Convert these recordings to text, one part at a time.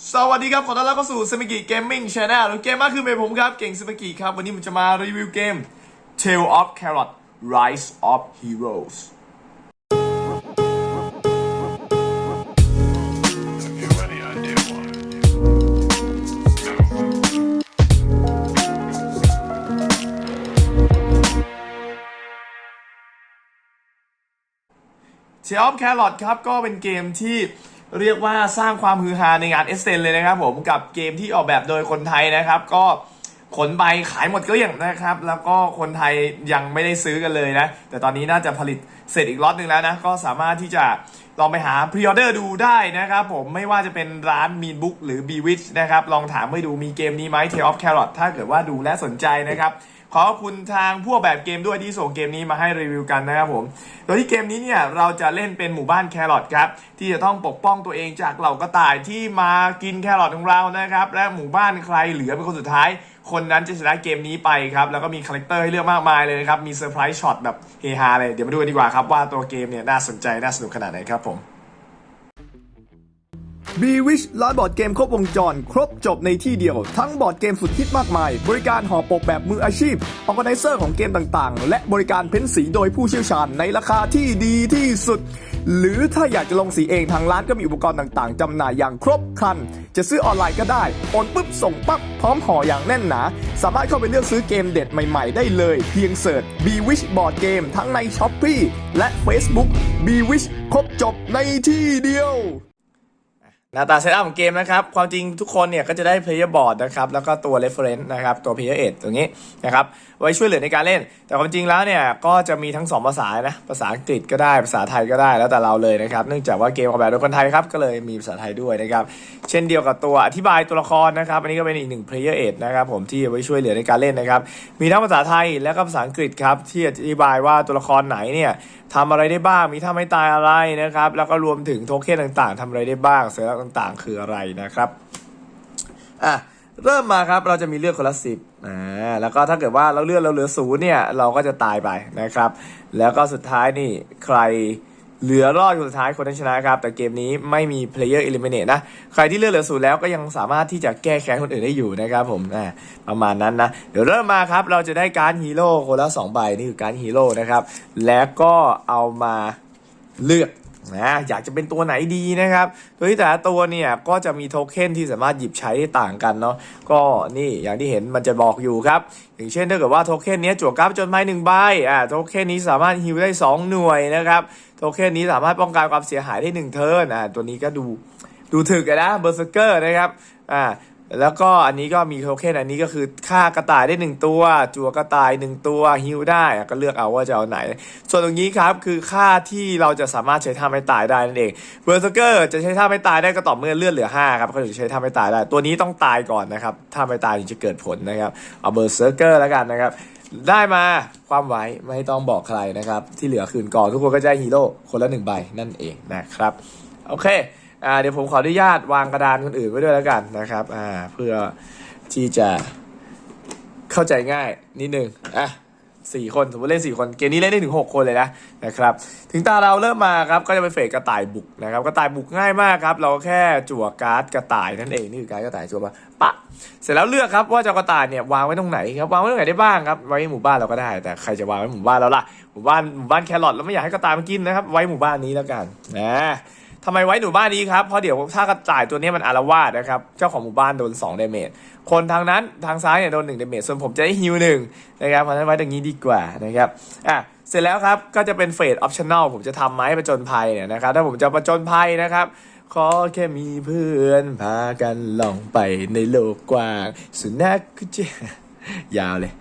สวัสดีครับขอต้อนรับเข้าสู่สมิกิเกมมิ่งช n แนลเกมมากคือเมย์ผมครับ เก่งสมิกิครับ วันนี้ผมจะมารีวิวเกม Tale of Carrot Rise of Heroes Have you any idea why? Tale of Carrot ครับก็เป็นเกมที่ เรียกว่าสร้างความฮือฮาในงานเอสเซนเลยนะครับผมกับเกมที่ออกแบบโดยคนไทยนะครับ ก็ขนไปขายหมดเกลี้ยงนะครับ แล้วก็คนไทยยังไม่ได้ซื้อกันเลยนะ แต่ตอนนี้น่าจะผลิตเสร็จอีกล็อตหนึ่งแล้วนะ ก็สามารถที่จะลองไปหาพรีออเดอร์ดูได้นะครับผมไม่ว่าจะเป็นร้านมีนบุ๊กหรือ b w i t c h นะครับ ลองถามไปดูมีเกมนี้ไหม Tale of Carrot ถ้าเกิดว่าดูและสนใจนะครับ ขอบคุณทางผู้ออกแบบเกมด้วยที่ส่งเกมนี้มาให้รีวิวกันนะครับผม โดยที่เกมนี้เนี่ยเราจะเล่นเป็นหมู่บ้านแครอทครับที่จะต้องปกป้องตัวเองจากเหล่ากระต่ายที่มากินแครอทของเรานะครับ และหมู่บ้านใครเหลือเป็นคนสุดท้าย คนนั้นจะชนะเกมนี้ไปครับ แล้วก็มีคาแรคเตอร์ให้เลือกมากมายเลยนะครับ มีเซอร์ไพรส์ช็อตแบบเฮฮาเลย เดี๋ยวมาดูกันดีกว่าครับว่าตัวเกมเนี่ยน่าสนใจน่าสนุกขนาดไหนครับผม b w i s h ร้านบอร์ดเกมครบวงจร ครบจบในที่เดียว ทั้งบอร์ดเกมสุดฮิตมากมาย บริการห่อปกแบบมืออาชีพออ g a แก z เซอร์ของเกมต่างๆ และบริการเพ้นสีโดยผู้เชี่ยวชาญในราคาที่ดีที่สุด หรือถ้าอยากจะลงสีเองทางร้านก็มีอุปกรณ์ต่างๆจำหน่ายอย่างครบครัน จะซื้อออนไลน์ก็ได้โอนปุ๊บส่งปั๊บพร้อมห่ออย่างแน่นหนา สามารถเข้าไปเลือกซื้อเกมเด็ดใหม่ๆ ได้เลย เพียงเสิร์ช b w i s h Board Game ทั้งใน s h อ p e e และ Facebook b w i s h ครบจบในที่เดียว หน้าตาเซตอัพของเกมนะครับ ความจริงทุกคนเนี่ยก็จะได้ player board นะครับ แล้วก็ตัว reference นะครับ ตัว player aid ตรงนี้นะครับ ไว้ช่วยเหลือในการเล่น แต่ความจริงแล้วเนี่ยก็จะมีทั้ง 2 ภาษานะ ภาษาอังกฤษก็ได้ ภาษาไทยก็ได้ แล้วแต่เราเลยนะครับ เนื่องจากว่าเกมออกแบบโดยคนไทยครับ ก็เลยมีภาษาไทยด้วยนะครับ เช่นเดียวกับตัวอธิบายตัวละครนะครับ อันนี้ก็เป็นอีกหนึ่ง player aid นะครับผมที่ไว้ช่วยเหลือในการเล่นนะครับ มีทั้งภาษาไทยและก็ภาษาอังกฤษครับที่อธิบายว่าตัวละครไหนเนี่ยทำอะไรได้บ้าง มีท่าไม่ตายอะไรนะครับ แล้วก็รวมถึงโทเค็นต่าง ๆทำอะไรได้บ้างสัญลักษณ์ต่างๆ คืออะไรนะครับอะเริ่มมาครับเราจะมีเลือดคนละสิบอ่าแล้วก็ถ้าเกิดว่าเราเลือดเราเหลือศูนย์เนี่ยเราก็จะตายไปนะครับ แล้วก็สุดท้ายนี่ใครเหลือรอดคนสุดท้ายคนนั้นชนะครับ แต่เกมนี้ไม่มี player eliminate นะ ใครที่เลือดเหลือศูนย์แล้วก็ยังสามารถที่จะแก้แค้นคนอื่นได้อยู่นะครับผมอ่าประมาณนั้นนะ เดี๋ยวเริ่มมาครับเราจะได้การฮีโร่คนละสองใบนี่คือการฮีโร่นะครับ แล้วก็เอามาเลือก นะอยากจะเป็นตัวไหนดีนะครับ โดยที่แต่ละตัวเนี่ยก็จะมีโทเค็นที่สามารถหยิบใช้ได้ต่างกันเนาะก็นี่อย่างที่เห็นมันจะบอกอยู่ครับ อย่างเช่นถ้าเกิดว่าโทเค็นนี้จั่วกราฟจนไม้หนึ่งใบอ่าโทเค็นนี้สามารถฮิวได้ 2 หน่วยนะครับโทเค็นนี้สามารถป้องกันความเสียหายได้ 1 เทิร์นอ่าตัวนี้ก็ดูดูถึกนะเบอร์เซอร์เกอร์นะครับอ่า แล้วก็อันนี้ก็มีโทเค็นอันนี้ก็คือฆ่ากระต่ายได้ 1 ตัว จั่วกระต่าย 1 ตัวฮิวได้ก็เลือกเอาว่าจะเอาไหน ส่วนตรงนี้ครับคือค่าที่เราจะสามารถใช้ท่าไม่ตายได้นั่นเองเบอร์เซอร์เกอร์จะใช้ท่าไม่ตายได้ก็ต่อเมื่อเลือดเหลือ5ครับเขาถึงใช้ท่าไม่ตายได้ ตัวนี้ต้องตายก่อนนะครับท่าไม่ตายถึงจะเกิดผลนะครับเอาเบอร์เซอร์เกอร์แล้วกันนะครับได้มาความไว้ไม่ต้องบอกใครนะครับ ที่เหลือคืนก่อนทุกคนก็จะฮีโร่คนละหนึ่งใบนั่นเองนะครับ โอเค อ่าเดี๋ยวผมขออนุญาตวางกระดานคนอื่นไว้ด้วยแล้วกันนะครับอ่าเพื่อที่จะเข้าใจง่ายนิดนึงอะสี่คนสมมติเล่นสี่คนเกมนี้เล่นได้ถึงหกคนเลยนะนะครับถึงตาเราเริ่มมาครับก็จะเป็นเฟสกระต่ายบุกนะครับกระต่ายบุกง่ายมากครับเราแค่จั่วการ์ดกระต่ายนั่นเองนี่คือการ์ดกระต่ายจั่วมาปะเสร็จแล้วเลือกครับว่าจะกระต่ายเนี่ยวางไว้ตรงไหนครับวางไว้ตรงไหนได้บ้างครับไว้หมู่บ้านเราก็ได้ แต่ใครจะวางไว้หมู่บ้านเราล่ะหมู่บ้านหมู่บ้านแครอทเราไม่อยากให้กระต่ายมันกินนะครับไว้หมู่บ้านนี้แล้วกันนะ ทำไมไว้หมู่บ้านนี้ครับ เพราะเดี๋ยวถ้ากระต่ายตัวนี้มันอารวาสนะครับ เจ้าของหมู่บ้านโดน2เดเมจ คนทางนั้นทางซ้ายเนี่ยโดน1เดเมจ ส่วนผมจะได้ฮิวหนึ่งนะครับเพราะฉะนั้นไว้ตรงนี้ดีกว่านะครับ อะ เสร็จแล้วครับ ก็จะเป็นเฟสออปชั่นอลผมจะทำไม้ประจนภัยเนี่ยนะครับ ถ้าผมจะประจนภัยนะครับ ขอแค่มีเพื่อนพากันล่องไปในโลกกว้าง สุนัขก็จะยาวเลย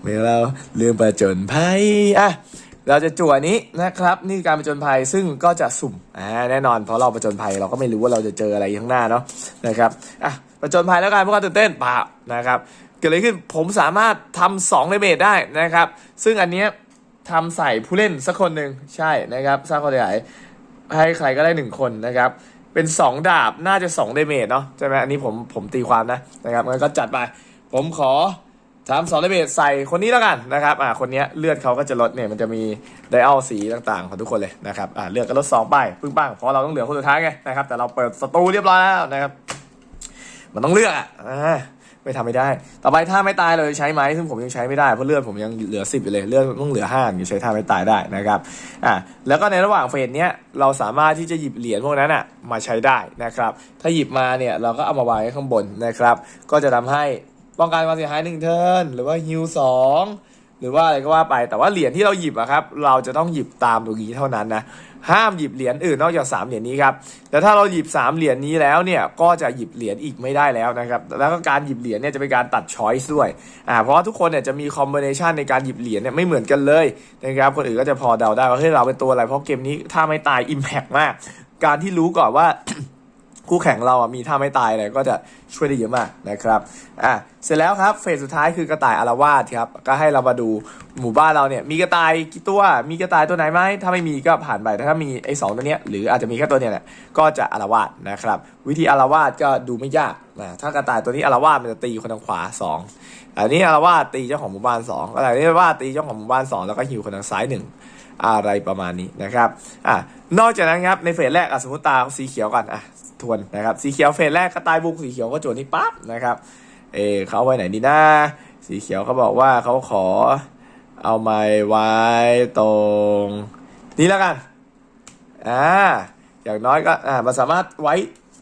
เมื่อเราเรื่องประจนภัย อะ เราจะจั่วนี้นะครับ นี่การประจนภัยซึ่งก็จะสุ่มอ่าแน่นอนเพราะเราประจนภัยเราก็ไม่รู้ว่าเราจะเจออะไรข้างหน้าเนาะนะครับอะประจนภัยแล้วกันเพราะการตื่นเต้นป่านะครับเกิดอะไรขึ้นผมสามารถทำสองเลเบทได้นะครับ ซึ่งอันเนี้ยทำใส่ผู้เล่นสักคนหนึ่งใช่นะครับสร้างคนใหญ่ให้ใครก็ได้หนึ่งคนนะครับเป็นสองดาบน่าจะสองเดเมจเนาะใช่ไหมอันนี้ผมผมตีความนะนะครับงั้นก็จัดไป ผมขอ ทำสองเลเบทใส่คนนี้แล้วกันนะครับอ่าคนนี้เลือดเขาก็จะลดเนี่ยมันจะมีไดอัลสีต่างๆ ของทุกคนเลยนะครับอ่าเลือดก็ลดสองไปปึ้งปังเพราะเราต้องเหลือคนสุดท้ายไงนะครับแต่เราเปิดสตูเรียบร้อยแล้วนะครับมันต้องเลือกอะไม่ทำไม่ได้ ต่อไปท่าไม่ตายเราจะใช้ไหมซึ่งผมยังใช้ไม่ได้เพราะเลือดผมยังเหลือสิบอยู่เลยเลือดต้องเหลือห้าอยู่ใช้ท่าไม่ตายได้นะครับอ่าแล้วก็ในระหว่างเฟสเนี้ยเราสามารถที่จะหยิบเหรียญพวกนั้นอะมาใช้ได้นะครับ ถ้าหยิบมาเนี่ยเราก็เอามาวางไว้ข้างบนนะครับ ก็จะทำให้ ป้องกันความเสียหายหนึ่งเทิร์นหรือว่าฮิวสองหรือว่าอะไรก็ว่าไปแต่ว่าเหรียญที่เราหยิบอะครับ เราจะต้องหยิบตามตรงนี้เท่านั้นนะห้ามหยิบเหรียญอื่นนอกจากสามเหรียญนี้ครับแต่ถ้าเราหยิบสามเหรียญนี้แล้วเนี่ยก็จะหยิบเหรียญอีกไม่ได้แล้วนะครับแล้วก็การหยิบเหรียญเนี่ยจะเป็นการตัดช้อยส์ด้วยอ่าเพราะว่าทุกคนเนี่ยจะมีคอมบิเนชันในการหยิบเหรียญเนี่ยไม่เหมือนกันเลยนะครับคนอื่นก็จะพอเดาได้ว่าเฮ้ยเราเป็นตัวอะไรเพราะเกมนี้ถ้าไม่ตายอิมแพกมาก การที่รู้ก่อนว่า คู่แข่งเราอะมีท่าไม่ตายอะไรก็จะช่วยได้เยอะมากนะครับอะเสร็จแล้วครับเฟสสุดท้ายคือกระต่ายอารวาสครับก็ให้เรามาดูหมู่บ้านเราเนี่ยมีกระต่ายกี่ตัวมีกระต่ายตัวไหนไหมถ้าไม่มีก็ผ่านไปแต่ถ้ามีไอ้สองตัวเนี้ยหรืออาจจะมีแค่ตัวเนี้ยแหละก็จะอารวาสนะครับวิธีอารวาสก็ดูไม่ยากนะถ้ากระต่ายตัวนี้อารวาสมันจะตีคนทางขวาสองอันนี้อารวาสตีเจ้าของหมู่บ้านสองกรนี้อารวาสตีเจ้าของหมู่บ้านสองแล้วก็หิวคนทางซ้ายหนึ่งอะไรประมาณนี้นะครับอะนอกจากนั้นครับในเฟสแรกอะสมมติตาสีเขียวก่อนอะ ทวนนะครับ สีเขียวเฟสแรกกระต่ายบุกสีเขียวก็โจทย์นี้ปั๊บนะครับ เอเขาเอาไว้ไหนดีนะสีเขียวเขาบอกว่าเขาขอเอาไม้ไว้ตรง นี้แล้วกัน อ่า อย่างน้อยก็ อ่า มันสามารถไว้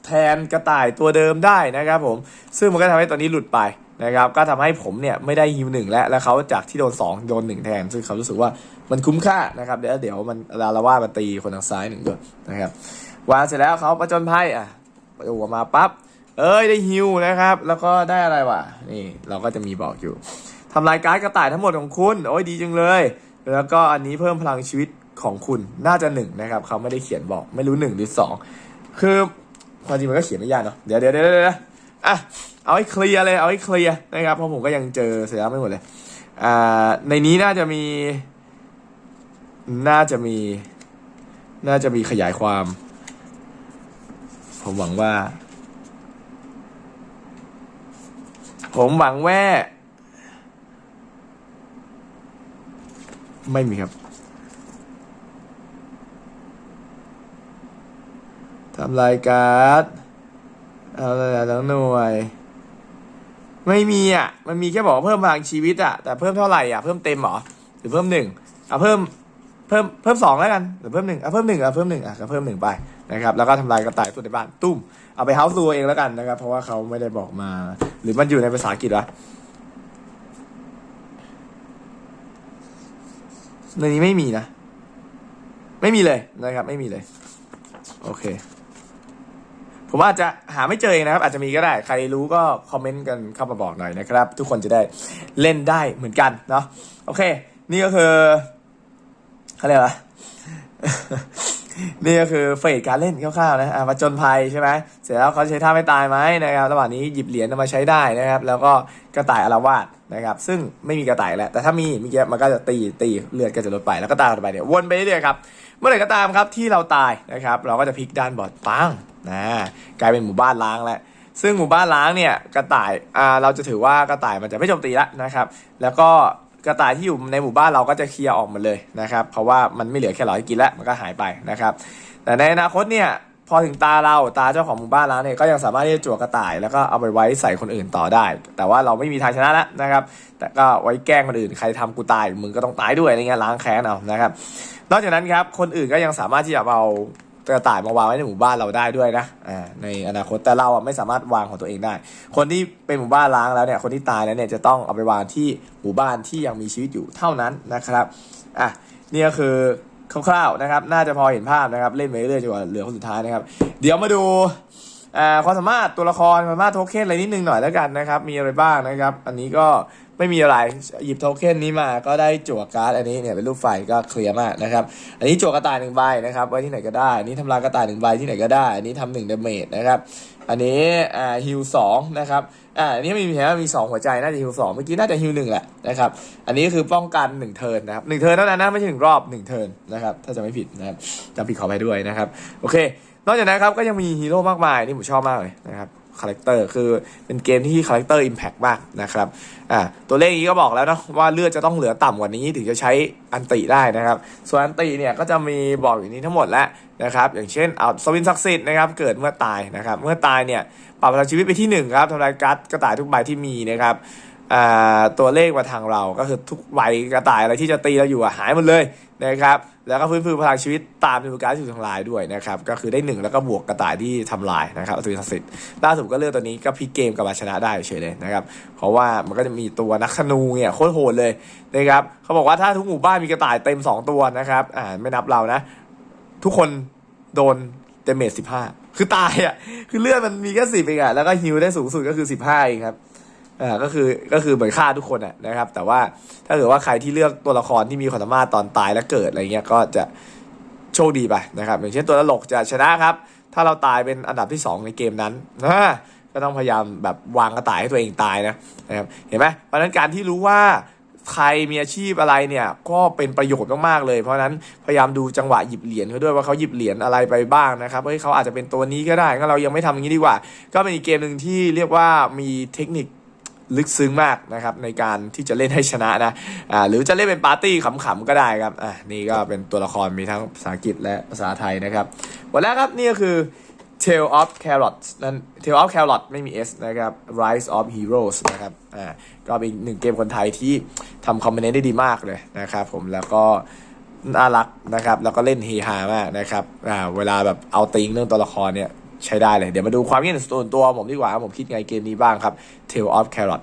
แทนกระต่ายตัวเดิมได้นะครับผม ซึ่งมันก็ทำให้ตัวนี้หลุดไปนะครับ ก็ทำให้ผมเนี่ยไม่ได้ฮิวหนึ่งแล้ว แล้วเขาจากที่โดน 2 โดน 1 แทน ซึ่งเขารู้สึกว่ามันคุ้มค่านะครับ เดี๋ยวเดี๋ยวมันลาลาว่ามันตีคนทางซ้ายหนึ่งด้วยนะครับ วางเสร็จแล้วเขาประจนภัยอะไปออกมาปั๊บเอ้ยได้ฮิวนะครับ แล้วก็ได้อะไรวะนี่เราก็จะมีบอกอยู่ทำลายการ์ดกระต่ายทั้งหมดของคุณ โอ้ยดีจังเลย แล้วก็อันนี้เพิ่มพลังชีวิตของคุณน่าจะหนึ่งนะครับเขาไม่ได้เขียนบอกไม่รู้หนึ่งหรือสองคือความจริงมันก็เขียนไม่ยากเนาะเดี๋ยวเดี๋ยวเดี๋ยวเดี๋ยวอะเอาให้เคลียร์เลยเอาให้เคลียร์นะครับเพราะผมก็ยังเจอเสียไม่หมดเลยอ่าในนี้น่าจะมี น่าจะมี น่าจะมีขยายความ ผมหวังว่า ผมหวังว่าไม่มีครับทำลายการ์ดเอาอะไรทั้งหน่วย ไม่มีอะ มันมีแค่บอกเพิ่มพลังชีวิตอะ แต่เพิ่มเท่าไหร่อะ เพิ่มเต็มหรอ หรือเพิ่มหนึ่งเอาเพิ่ม เพิ่ม เพิ่มสองแล้วกัน หรือเพิ่มหนึ่งเอาเพิ่มหนึ่งเอาเพิ่มหนึ่งอะก็เพิ่มหนึ่งไป นะครับแล้วก็ทำลายกระต่ายตัวในบ้านตุ้มเอาไปเฮาส์ตัวเองแล้วกันนะครับ เพราะว่าเขาไม่ได้บอกมา หรือมันอยู่ในภาษาอังกฤษวะในนี้ไม่มีนะ ไม่มีเลยนะครับ ไม่มีเลย โอเค ผมอาจจะหาไม่เจอเองนะครับ อาจจะมีก็ได้ ใครรู้ก็คอมเมนต์กันเข้ามาบอกหน่อยนะครับ ทุกคนจะได้เล่นได้เหมือนกันเนาะโอเค นี่ก็คือเขาเรียกว่า นี่ก็คือเฟสการเล่นคร่าวๆนะอะมาจนภัยใช่ไหมเสร็จแล้วเขาใช้ท่าไม่ตายไหมนะครับระหว่างนี้หยิบเหรียญมาใช้ได้นะครับ แล้วก็กระต่ายอารวาสนะครับ ซึ่งไม่มีกระต่ายแล้ว แต่ถ้ามีเมื่อกี้มันก็จะตีตีเลือดก็จะลดไปแล้วก็ตายไปเนี่ยวนไปเรื่อยๆครับเมื่อไหร่ก็ตามครับที่เราตายนะครับ เราก็จะพลิกด้านบอดปังนะกลายเป็นหมู่บ้านล้างแล้วซึ่งหมู่บ้านล้างเนี่ยกระต่ายอ่าเราจะถือว่ากระต่ายมันจะไม่โจมตีแล้วนะครับ แล้วก็ กระต่ายที่อยู่ในหมู่บ้านเราก็จะเคลียร์ออกหมดเลยนะครับ เพราะว่ามันไม่เหลือแค่หลอดให้กินแล้วมันก็หายไปนะครับ แต่ในอนาคตเนี่ยพอถึงตาเราตาเจ้าของหมู่บ้านแล้วเนี่ยก็ยังสามารถที่จะจั่วกระต่าย แล้วก็เอาไปไว้ใส่คนอื่นต่อได้ แต่ว่าเราไม่มีทางชนะแล้วนะครับ แต่ก็ไว้แกล้งคนอื่นใครทำกูตายมึงก็ต้องตายด้วยอะไรเงี้ยล้างแค้นเอานะครับ นอกจากนั้นครับคนอื่นก็ยังสามารถที่จะเอา กระต่ายมาวางไว้ในหมู่บ้านเราได้ด้วยนะอ่าในอนาคตแต่เราอะไม่สามารถวางของตัวเองได้ คนที่เป็นหมู่บ้านล้างแล้วเนี่ยคนที่ตายแล้วเนี่ยจะต้องเอาไปวางที่หมู่บ้านที่ยังมีชีวิตอยู่เท่านั้นนะครับอะนี่ก็คือคร่าวๆนะครับ น่าจะพอเห็นภาพนะครับ เล่นไปเรื่อยๆจนกว่าเหลือคนสุดท้ายนะครับ เดี๋ยวมาดูอ่าความสามารถตัวละครความสามารถโทเค็นอะไรนิดนึงหน่อยแล้วกันนะครับ มีอะไรบ้างนะครับ อันนี้ก็ ไม่มีอะไร หยิบโทเค็นนี้มาก็ได้จั่วการ์ดอันนี้เนี่ยเป็นรูปไฟก็เคลียร์มากนะครับ อันนี้จั่วกระต่ายหนึ่งใบนะครับไว้ที่ไหนก็ได้อันนี้ทำลายกระต่ายหนึ่งใบที่ไหนก็ได้ อันนี้ทำหนึ่งเดเมจนะครับอันนี้อ่าฮิวสองนะครับอ่าอันนี้มีเห็นว่ามีสองหัวใจน่าจะฮิวสองเมื่อกี้น่าจะฮิวหนึ่งแหละนะครับอันนี้คือป้องกันหนึ่งเทิร์นนะครับหนึ่งเทิร์นเท่านั้นนะไม่ใช่หนึ่งรอบหนึ่งเทิร์นนะครับถ้าจะไม่ผิดนะครับจำผิดขอไปด้วยนะครับโอเค นอกจากนั้นครับก็ยังมีฮีโร่มากมายนี่ผมชอบมากเลยนะครับ คาแรคเตอร์คือเป็นเกมที่คาแรคเตอร์อิมแพกมากนะครับอ่าตัวเลขนี้ก็บอกแล้วเนาะว่าเลือดจะต้องเหลือต่ำกว่านี้ถึงจะใช้อันติได้นะครับ ส่วนอันติเนี่ยก็จะมีบอกอยู่นี้ทั้งหมดแล้วนะครับอย่างเช่นเอาสวินศักดิ์สิทธิ์นะครับเกิดเมื่อตายนะครับเมื่อตายเนี่ยปรับพลังชีวิตไปที่หนึ่งครับทำลายการ์ดกระต่ายทุกใบที่มีนะครับ ตัวเลขมาทางเราก็คือทุกใบกระต่ายอะไรที่จะตีเราอยู่หายหมดเลยนะครับ แล้วก็ฟื้นฟูพลังชีวิตตามดูการที่ถูกทำลายด้วยนะครับ ก็คือได้หนึ่งแล้วก็บวกกระต่ายที่ทำลายนะครับอัศวินศักดิ์สิทธิ์ล่าสุดก็เลือกตัวนี้ก็พลิกเกมกับมาชนะได้เฉยเลยนะครับ เพราะว่ามันก็จะมีตัวนักธนูเนี่ยโคตรโหดเลยนะครับเขาบอกว่าถ้าทุกหมู่บ้านมีกระต่ายเต็ม 2 ตัวนะครับอ่าไม่นับเรานะ ทุกคนโดนเดเมจสิบห้าคือตายอะคือเลือดมันมีแค่สิบเองอะแล้วก็ฮิวได้สูงสุดก็คือสิบห้าเองครับ อ่าก็คือก็คือเหมือนฆ่าทุกคนอะนะครับ แต่ว่าถ้าเกิดว่าใครที่เลือกตัวละครที่มีความสามารถตอนตายและเกิดอะไรเงี้ยก็จะโชคดีไปนะครับ อย่างเช่นตัวตลกจะชนะครับ ถ้าเราตายเป็นอันดับที่สองในเกมนั้นนะก็ต้องพยายามแบบวางกระต่ายให้ตัวเองตายนะนะครับเห็นไหมเพราะฉะนั้นการที่รู้ว่าใครมีอาชีพอะไรเนี่ยก็เป็นประโยชน์มากๆเลย เพราะฉะนั้นพยายามดูจังหวะหยิบเหรียญเขาด้วยว่าเขาหยิบเหรียญอะไรไปบ้างนะครับเฮ้ยเขาอาจจะเป็นตัวนี้ก็ได้งั้นเรายังไม่ทำอย่างนี้ดีกว่า ก็เป็นอีกเกมหนึ่งที่เรียกว่ามีเทคนิค ลึกซึ้งมากนะครับในการที่จะเล่นให้ชนะนะอ่าหรือจะเล่นเป็นปาร์ตี้ขำๆก็ได้ครับอ่านี่ก็เป็นตัวละครมีทั้งภาษาอังกฤษและภาษาไทยนะครับวันแรกครับนี่ก็คือ Tale of Carrots นั่น Tale of Carrot ไม่มี S นะครับ Rise of Heroes นะครับ อ่า ก็เป็นอีกหนึ่งเกมคนไทยที่ทำคอมเมนต์ได้ดีมากเลยนะครับผม แล้วก็น่ารักนะครับ แล้วก็เล่นเฮฮามากนะครับ อ่า เวลาแบบเอาติงเรื่องตัวละครเนี่ย ใช้ได้เลย เดี๋ยวมาดูความคิดเห็นส่วนตัวผมดีกว่าผมคิดไงเกมนี้บ้างครับ Tale of Carrot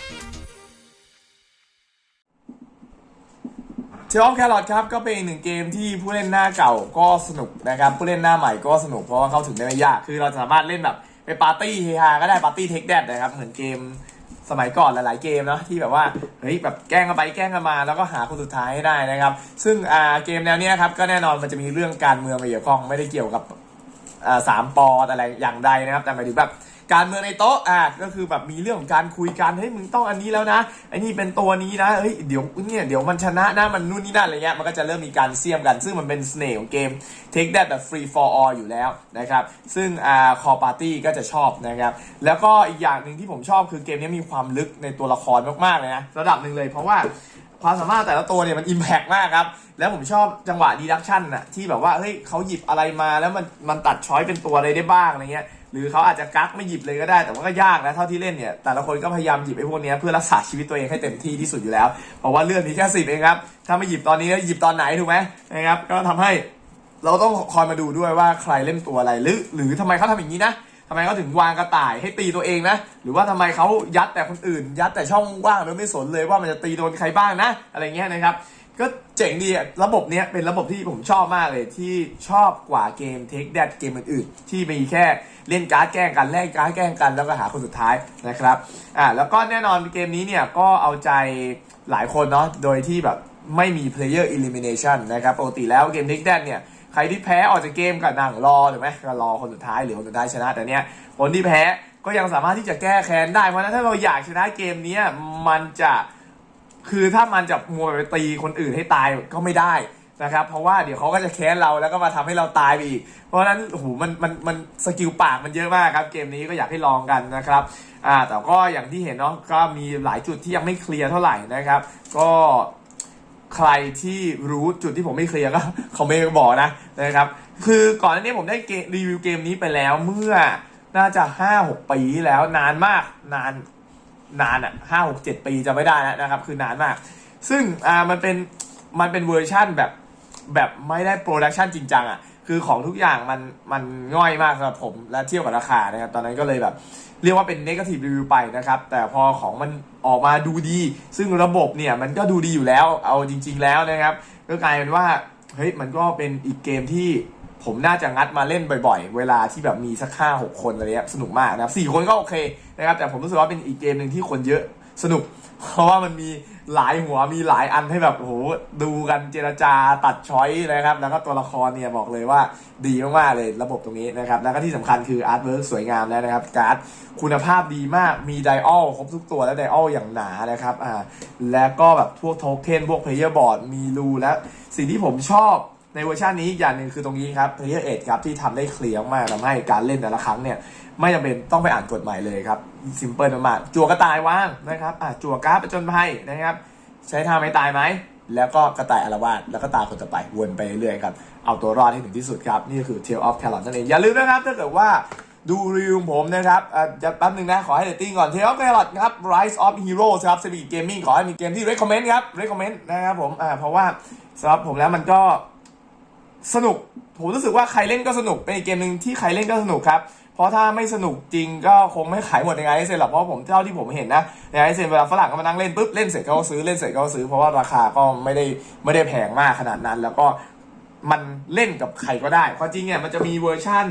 เทลอฟแครอทครับก็เป็นอีกหนึ่งเกมที่ผู้เล่นหน้าเก่าก็สนุกนะครับผู้เล่นหน้าใหม่ก็สนุกเพราะว่าเข้าถึงได้ไม่ยากคือเราสามารถเล่นแบบไปปาร์ตี้เฮฮาก็ได้ปาร์ตี้เทคแดดนะครับเหมือนเกมสมัยก่อนหลาย ๆ เกมเนาะที่แบบว่าเฮ้ยแบบแกล้งกันไปแกล้งกันมา แล้วก็หาคนสุดท้ายให้ได้นะครับ ซึ่งอ่าเกมแนวเนี้ยครับก็แน่นอนมันจะมีเรื่องการเมืองมาเกี่ยวข้องไม่ได้เกี่ยวกับอ่าสามปออะไรอย่างใดนะครับแต่หมายถึงแบบ การเมืองในโต๊ะอะก็คือแบบมีเรื่องของการคุยกันเฮ้ยมึงต้องอันนี้แล้วนะไอ้นี่เป็นตัวนี้นะเฮ้ยเดี๋ยวเนี่ยเดี๋ยวมันชนะนะมันนู่นนี่นั่นอะไรเงี้ยมันก็จะเริ่มมีการเสี่ยมกัน ซึ่งมันเป็นเสน่ห์ของเกม Take That แบบ Free for All อยู่แล้วนะครับซึ่งอ่า Call Party ก็จะชอบนะครับแล้วก็อีกอย่างหนึ่งที่ผมชอบคือเกมนี้มีความลึกในตัวละครมากๆเลยนะระดับหนึ่งเลยเพราะว่า ความสามารถแต่ละตัวเนี่ยมันอิมแพกมากครับ แล้วผมชอบจังหวะดีดักชันน่ะที่แบบว่าเฮ้ยเขาหยิบอะไรมาแล้วมันมันตัดช้อยเป็นตัวอะไรได้บ้างอะไรเงี้ยหรือเขาอาจจะกักไม่หยิบเลยก็ได้ แต่ว่าก็ยากนะเท่าที่เล่นเนี่ยแต่ละคนก็พยายามหยิบไอ้พวกนี้เพื่อรักษาชีวิตตัวเองให้เต็มที่ที่สุดอยู่แล้ว เพราะว่าเลื่อนมีแค่สิบเองครับถ้าไม่หยิบตอนนี้แล้วหยิบตอนไหนถูกไหมนะครับก็ทำให้เราต้องคอยมาดูด้วยว่าใครเล่นตัวอะไรหรือ หรือทำไมเขาทำอย่างนี้นะ ทำไมเขาถึงวางกระต่ายให้ตีตัวเองนะ หรือว่าทำไมเขายัดแต่คนอื่น ยัดแต่ช่องว่างโดยไม่สนเลยว่ามันจะตีโดนใครบ้างนะ อะไรเงี้ยนะครับ ก็เจ๋งดีอะระบบเนี้ยเป็นระบบที่ผมชอบมากเลยที่ชอบกว่าเกม Take That เกมอื่นๆ ที่มีแค่เล่นการ์ดแกล้งกันแลกการ์ดแกล้งกันแล้วก็หาคนสุดท้ายนะครับอ่าแล้วก็แน่นอนเกมนี้เนี่ยก็เอาใจหลายคนเนาะโดยที่แบบไม่มี player elimination นะครับปกติแล้วเกม Take That เนี่ย ใครที่แพ้ออกจากเกมก็นั่งรอถูกไหมก็รอคนสุดท้ายหรือคนสุดท้ายชนะ แต่เนี้ยคนที่แพ้ก็ยังสามารถที่จะแก้แค้นได้ เพราะฉะนั้นถ้าเราอยากชนะเกมนี้มันจะคือถ้ามันจะมัวไปตีคนอื่นให้ตายก็ไม่ได้นะครับ เพราะว่าเดี๋ยวเขาก็จะแค้นเราแล้วก็มาทำให้เราตายไปอีก เพราะฉะนั้นโอ้โหมันมันมันสกิลปากมันเยอะมากครับ เกมนี้ก็อยากให้ลองกันนะครับอ่าแต่ก็อย่างที่เห็นเนาะก็มีหลายจุดที่ยังไม่เคลียร์เท่าไหร่นะครับ ก็ ใครที่รู้จุดที่ผมไม่เคลียร์ก็เขาไม่บอกนะนะครับ คือก่อนหน้านี้ผมได้เกรีวิวเกมนี้ไปแล้วเมื่อน่าจะห้าหกปีแล้วนานมากนานนานอะห้าหกเจ็ดปีจะไม่ได้แล้วนะครับ คือนานมาก ซึ่งอ่ามันเป็นมันเป็นเวอร์ชั่นแบบแบบไม่ได้โปรดักชันจริงจังอะ คือของทุกอย่างมันมันง่อยมากสำหรับผมและเทียบกับราคานะครับตอนนั้นก็เลยแบบ เรียกว่าเป็น negative review ไปนะครับ แต่พอของมันออกมาดูดี ซึ่งระบบเนี่ยมันก็ดูดีอยู่แล้วเอาจริง ๆ แล้วนะครับ ก็กลายเป็นว่าเฮ้ยมันก็เป็นอีกเกมที่ผมน่าจะงัดมาเล่นบ่อยๆ เวลาที่แบบมีสักห้าหกคนอะไรเงี้ยสนุกมากนะครับสี่คนก็โอเคนะครับแต่ผมรู้สึกว่าเป็นอีกเกมหนึ่งที่คนเยอะสนุก เพราะว่ามันมี หลายหัวมีหลายอันให้แบบโหดูกันเจรจาตัดช้อยนะครับ แล้วก็ตัวละครเนี่ยบอกเลยว่าดีมากๆเลยระบบตรงนี้นะครับ แล้วก็ที่สำคัญคืออาร์ตเวิร์กสวยงามแล้วนะครับ การ์ดคุณภาพดีมากมีไดออลครบทุกตัวและไดออลอย่างหนานะครับอ่าแล้วก็แบบพวกโทเค็นพวกเพลเยอร์บอร์ดมีรูและสิ่งที่ผมชอบ ในเวอร์ชันนี้อีกอย่างหนึ่งคือตรงนี้ครับ Player 8ครับที่ทำได้เคลียร์มากทำให้การเล่นแต่ละครั้งเนี่ย ไม่จำเป็นต้องไปอ่านกฎหมายเลยครับซิมเปิลมากๆจั่วกระต่ายว่างนะครับอะจั่วการ์ดประจนภัยนะครับ ใช้ท่าไม่ตายไหมแล้วก็กระต่ายอารวาสแล้วก็ตาคนต่อไปวนไปเรื่อยๆครับ เอาตัวรอดให้ถึงที่สุดครับ นี่คือ Tale of Talon นั่นเอง อย่าลืมนะครับ ถ้าเกิดว่าดูรีวิวผมนะครับอะจะแป๊บนึงนะ ขอให้เรตติ้งก่อน Tale of Talon ครับ Rise of Heroes ครับ c ี v Gaming ขอให้มีเกมที่ recommend ครับ recommend นะครับผมอ่าเพราะว่าสำหรับผมแล้วมันก็ สนุกผมรู้สึกว่าใครเล่นก็สนุกเป็นอีกเกมหนึ่งที่ใครเล่นก็สนุกครับ เพราะถ้าไม่สนุกจริงก็คงไม่ขายหมดในไอเซนหรอกเพราะผมเท่าที่ผมเห็นนะในไอเซนเวลาฝรั่งก็มานั่งเล่นปุ๊บเล่นเสร็จเขาก็ซื้อเล่นเสร็จเขาก็ซื้อเพราะว่าราคาก็ไม่ได้ไม่ได้แพงมากขนาดนั้น แล้วก็มันเล่นกับใครก็ได้ความจริงเนี่ยมันจะมีเวอร์ชั่น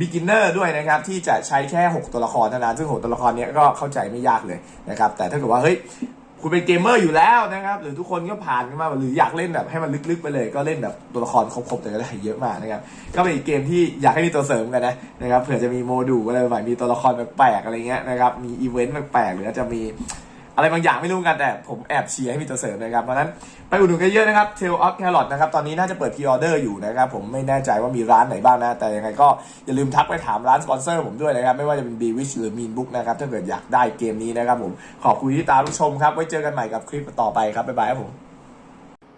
beginner ด้วยนะครับ ที่จะใช้แค่ 6 ตัวละครเท่านั้นซึ่ง 6 ตัวละครเนี้ยก็เข้าใจไม่ยากเลยนะครับ แต่ถ้าเกิดว่าเฮ้ย คุณเป็นเกมเมอร์อยู่แล้วนะครับ หรือทุกคนก็ผ่านกันมาหรืออยากเล่นแบบให้มันลึกๆไปเลย ก็เล่นแบบตัวละครครบๆแต่ก็ได้เยอะมากนะครับก็เป็นอีกเกมที่อยากให้มีตัวเสริมกันนะนะครับเผื่อจะมีโมดูลอะไรใหม่มีตัวละครแปลกๆอะไรเงี้ยนะครับมีอีเวนต์แปลกๆหรือจะมี อะไรบางอย่างไม่รู้กันแต่ผมแอบเชียร์ให้มีตัวเสริมนะครับเพราะนั้นไปอุดหนุนกันเยอะนะครับ Tail of Carrot นะครับตอนนี้น่าจะเปิดพรีออเดอร์อยู่นะครับผมไม่แน่ใจว่ามีร้านไหนบ้างนะ แต่ยังไงก็อย่าลืมทักไปถามร้านสปอนเซอร์ผมด้วยนะครับไม่ว่าจะเป็น b w i s h หรือ Mean Book นะครับถ้าเกิดอยากได้เกมนี้นะครับผมขอบคุณที่ตามรับชมครับไว้เจอกันใหม่กับคลิปต่อไปครับบ๊ายบายครับผม